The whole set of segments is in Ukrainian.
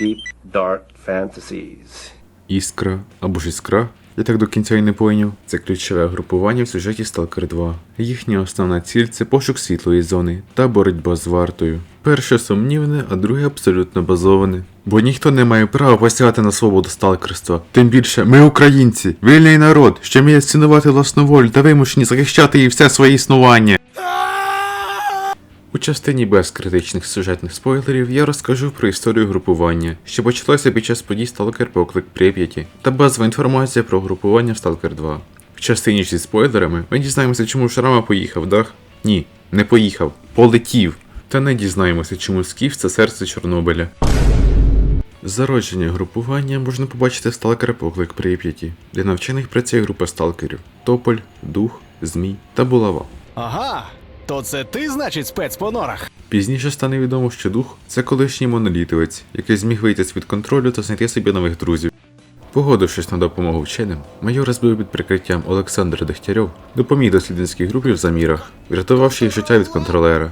deep, dark fantasies. Іскра або ж іскра, я так до кінця і не пойняв. Це ключове групування в сюжеті Stalker 2. Їхня основна ціль це пошук світлої зони та боротьба з вартою. Перше сумнівне, а друге абсолютно базоване. Бо ніхто не має права посягати на свободу сталкерства. Тим більше, ми українці, вільний народ, що вміє цінувати власну волю та вимушені захищати її все своє існування. Частині без критичних сюжетних спойлерів я розкажу про історію групування, що почалося під час подій Stalker Поклик Прип'яті, та базова інформація про групування в Stalker 2. В частині зі спойлерами ми дізнаємося, чому Шрама поїхав, дах? Ні, не поїхав, полетів. Та не дізнаємося, чому Скіф це серце Чорнобиля. Зародження групування можна побачити в Stalker Поклик Прип'яті, де навчених працює група сталкерів Тополь, Дух, Змій та Булава. Ага, то це ти, значить, спец по норах. Пізніше стане відомо, що дух це колишній монолітовець, який зміг вийти з під контролю та знайти собі нових друзів. Погодившись на допомогу вченим, майор розбив під прикриттям Олександр Дегтярьов допоміг дослідницькій групі в замірах, врятувавши їх життя від контролера.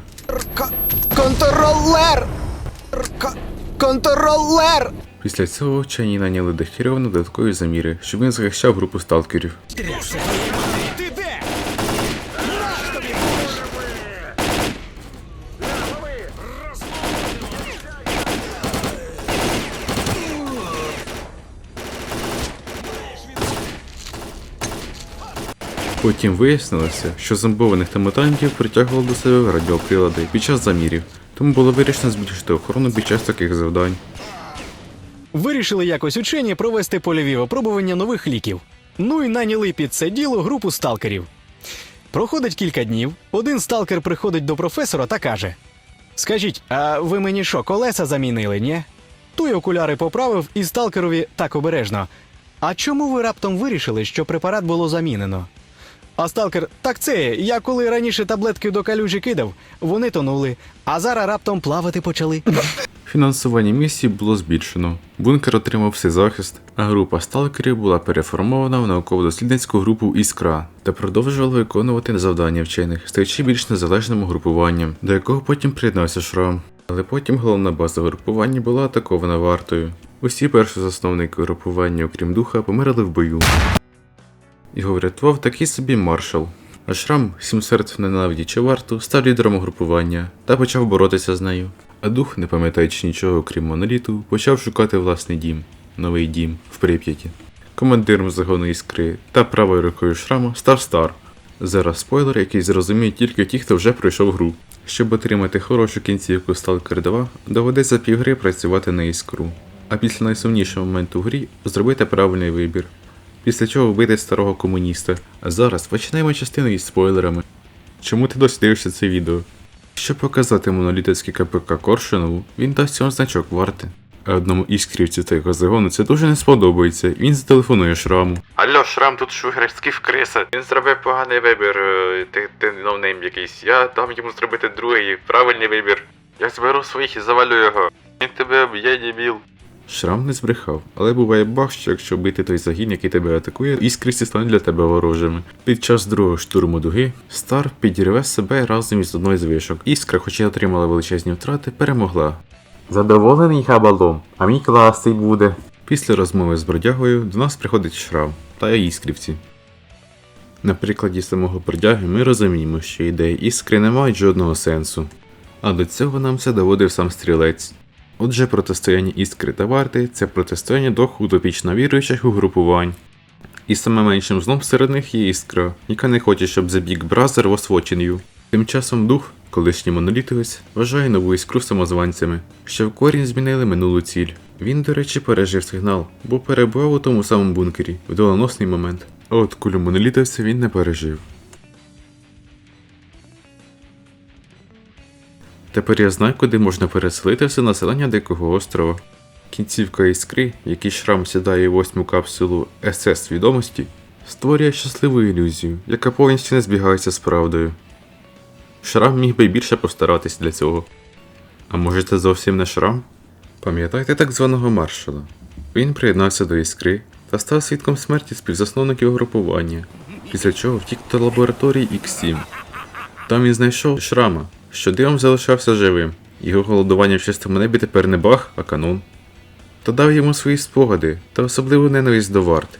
Контролер! Контролер! Після цього вчені наняли Дегтярьова на додаткові заміри, щоб він захищав групу сталкерів. Ти де? Потім вияснилося, що зомбованих та мутантів притягували до себе радіоприлади під час замірів, тому було вирішено збільшити охорону під час таких завдань. Вирішили якось учені провести польові випробування нових ліків. Ну і наняли під це діло групу сталкерів. Проходить кілька днів. Один сталкер приходить до професора та каже: Скажіть, а ви мені що, колеса замінили, ні? Той окуляри поправив і сталкерові так обережно. А чому ви раптом вирішили, що препарат було замінено? А сталкер, так це, я коли раніше таблетки до калюжі кидав, вони тонули, а зараз раптом плавати почали. Фінансування місії було збільшено. Бункер отримав всезахист, а група сталкерів була переформована в науково-дослідницьку групу Іскра та продовжувала виконувати завдання вчених, стаючи більш незалежним угрупуванням, до якого потім приєднався Шрам. Але потім головна база групування була атакована вартою. Усі перші засновники групування, окрім духа, померли в бою. Його врятував такий собі маршал. А Шрам, сім серців ненавидячи варту, став лідером угрупування та почав боротися з нею. А дух, не пам'ятаючи нічого окрім моноліту, почав шукати власний дім, новий дім в Прип'яті. Командиром загону іскри та правою рукою шрама став Стар. Зараз спойлер, який зрозуміють тільки ті, хто вже пройшов гру. Щоб отримати хорошу кінцівку Stalker 2, доведеться півгри працювати на іскру. А після найсумнішого моменту в грі зробити правильний вибір. Після чого вбити старого комуніста. А зараз починаємо частину із спойлерами. Чому ти досі дивишся це відео? Щоб показати монолітицький КПК Коршунову, він дасть цьому значок варти. А одному іскрівці та його загону це дуже не сподобається, він зателефонує шраму. Алло, шрам, тут шугерський в криса. Він зробив поганий вибір, е, ти, ти новнейм якийсь. Я дам йому зробити другий, правильний вибір. Я зберу своїх і завалю його. Він тебе б'є, дебіл. Шрам не збрехав, але буває баг, що якщо бити той загін, який тебе атакує, іскриці стануть для тебе ворожими. Під час другого штурму дуги Стар підірве себе разом із одною з вишок. Іскра, хоч і отримала величезні втрати, перемогла. Задоволений габалом, а мій класний буде. Після розмови з бродягою до нас приходить шрам та іскрівці. На прикладі самого бродяги ми розуміємо, що ідеї іскри не мають жодного сенсу. А до цього нам це доводив сам стрілець. Отже, протистояння іскри та варти це протистояння двох утопічно віруючих угрупувань. І саме меншим злом серед них є іскра, яка не хоче, щоб was watching you. Тим часом дух, колишній монолітовець, вважає нову іскру самозванцями, що в корінь змінили минулу ціль. Він, до речі, пережив сигнал, бо перебував у тому самому бункері в доленосний момент. А от кулю монолітовця він не пережив. Тепер я знаю, куди можна переселити все населення Дикого острова. Кінцівка іскри, який шрам сідає восьму капсулу СС свідомості, створює щасливу ілюзію, яка повністю не збігається з правдою. Шрам міг би більше постаратись для цього. А може це зовсім не шрам? Пам'ятаєте так званого маршала? Він приєднався до іскри та став свідком смерті співзасновників групування, після чого втік до лабораторії X7. Там він знайшов шрама, що дивом залишався живим. Його голодування в чистому небі тепер не баг, а канон. та дав йому свої спогади та особливу ненависть до варт.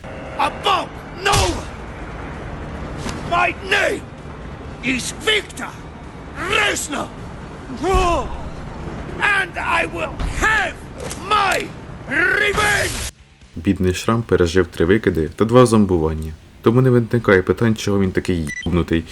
Бідний Шрам пережив три викиди та два зомбування. Тому не виникає питань, чого він такий їбнутий.